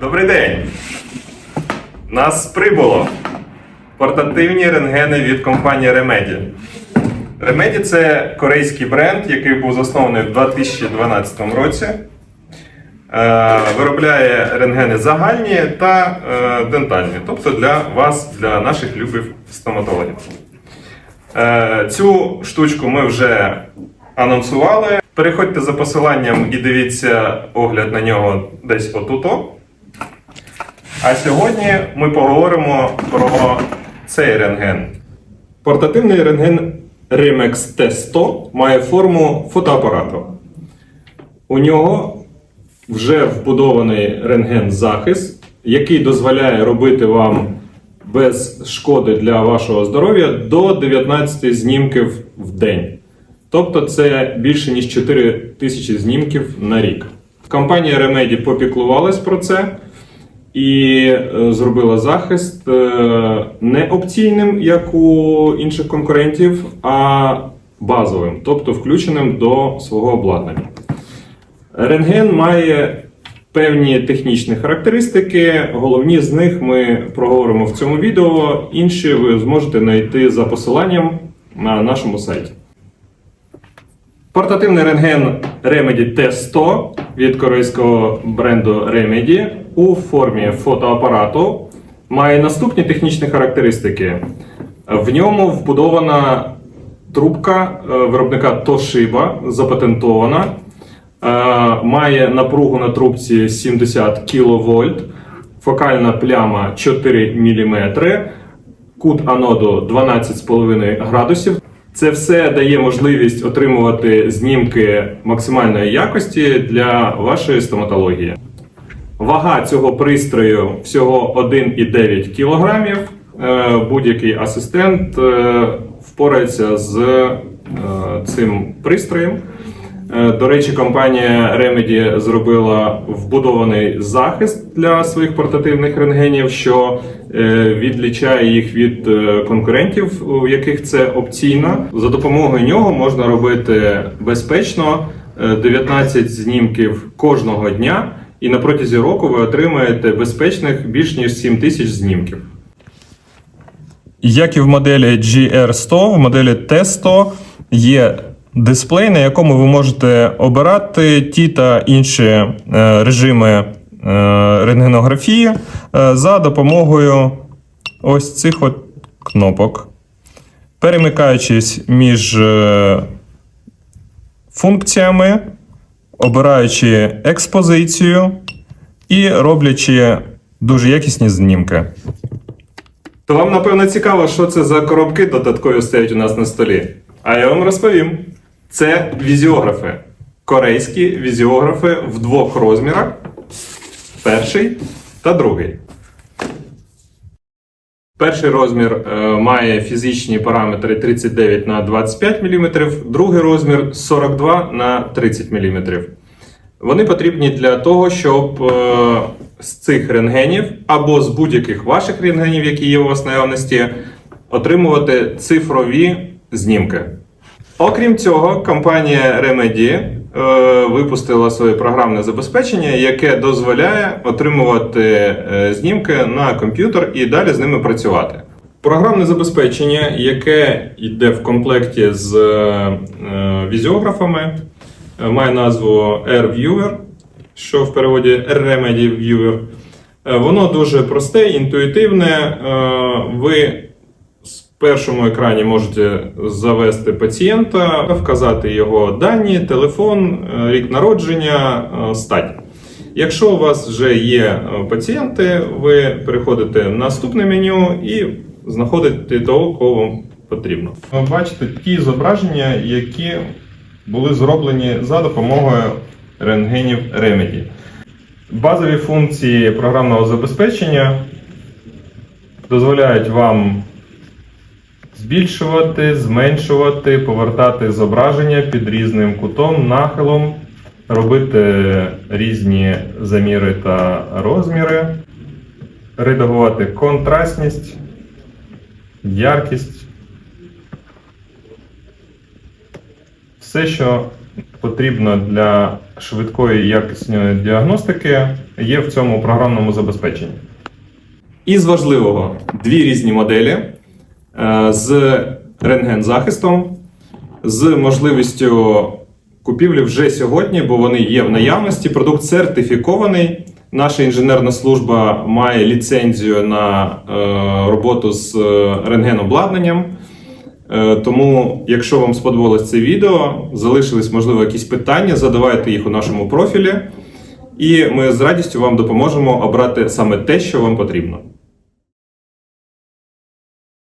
Добрий день! Нас прибуло портативні рентгени від компанії Remedy. Remedy це корейський бренд, який був заснований в 2012 році. Е, Виробляє рентгени загальні та е, дентальні, тобто для вас, для наших любих стоматологів. Е, Цю штучку ми вже анонсували. Переходьте за посиланням і дивіться огляд на нього десь отуто. А сьогодні ми поговоримо про цей рентген. Портативний рентген Rimex T100 має форму фотоапарату. У нього вже вбудований рентген-захист, який дозволяє робити вам без шкоди для вашого здоров'я до 19 знімків в день. Тобто це більше ніж 4 тисячі знімків на рік. Компанія Remedy попіклувалась про це і е, зробила захист е, не опційним, як у інших конкурентів, а базовим, тобто включеним до свого обладнання. Рентген має певні технічні характеристики. Головні з них ми проговоримо в цьому відео. Інші ви зможете знайти за посиланням на нашому сайті. Портативний рентген Remedy T100 від корейського бренду Remedy у формі фотоапарату має наступні технічні характеристики. В ньому вбудована трубка е, виробника Toshiba, запатентована. Е, Має напругу на трубці 70 кВт, фокальна пляма 4 мм, кут аноду 12,5 градусів. Це все дає можливість отримувати знімки максимальної якості для вашої стоматології. Вага цього пристрою всього 1,9 кг. Е, Будь-який асистент е, впорається з е, цим пристроєм. Е, До речі, компанія Remedy зробила вбудований захист для своїх портативних рентгенів, що е, відлічає їх від е, конкурентів, у яких це опційно. За допомогою нього можна робити безпечно е, 19 знімків кожного дня, і на протязі року ви отримаєте безпечних більш ніж 7 тисяч знімків. Як і в моделі GR100, в моделі T100 є дисплей, на якому ви можете обирати ті та інші е, режими е, рентгенографії е, за допомогою ось цих от кнопок. Перемикаючись між функціями, обираючи експозицію і роблячи дуже якісні знімки. То вам, напевно, цікаво, що це за коробки додаткові стоять у нас на столі. А я вам розповім. Це візіографи. Корейські візіографи в двох розмірах: перший та другий. Перший розмір е, має фізичні параметри 39 на 25 мм, другий розмір 42 на 30 мм. Вони потрібні для того, щоб е, з цих рентгенів або з будь-яких ваших рентгенів, які є у вас наявності, отримувати цифрові знімки. Окрім цього, компанія Remedy е, випустила своє програмне забезпечення, яке дозволяє отримувати е, знімки на комп'ютер і далі з ними працювати. Програмне забезпечення, яке йде в комплекті з е, візіографами, має назву AirViewer, що в переводі Remedy Viewer. Воно дуже просте, інтуїтивне. Ви першому екрані можете завести пацієнта, вказати його дані, телефон, е, рік народження, е, стать. Якщо у вас вже є е, пацієнти, ви переходите в наступне меню і знаходите того, кого вам потрібно. Ви бачите ті зображення, які були зроблені за допомогою рентгенів Remedy. Базові функції програмного забезпечення дозволяють вам збільшувати, зменшувати, повертати зображення під різним кутом, нахилом, робити різні заміри та розміри, редагувати контрастність, яркість. Все, що потрібно для швидкої і якісної діагностики, є в цьому програмному забезпеченні. Із важливого дві різні моделі з рентген-захистом, з можливістю купівлі вже сьогодні, бо вони є в наявності. Продукт сертифікований. Наша інженерна служба має ліцензію на е, роботу з е, рентгенобладнанням. Е, Тому, якщо вам сподобалось це відео, залишились, можливо, якісь питання, задавайте їх у нашому профілі, і ми з радістю вам допоможемо обрати саме те, що вам потрібно.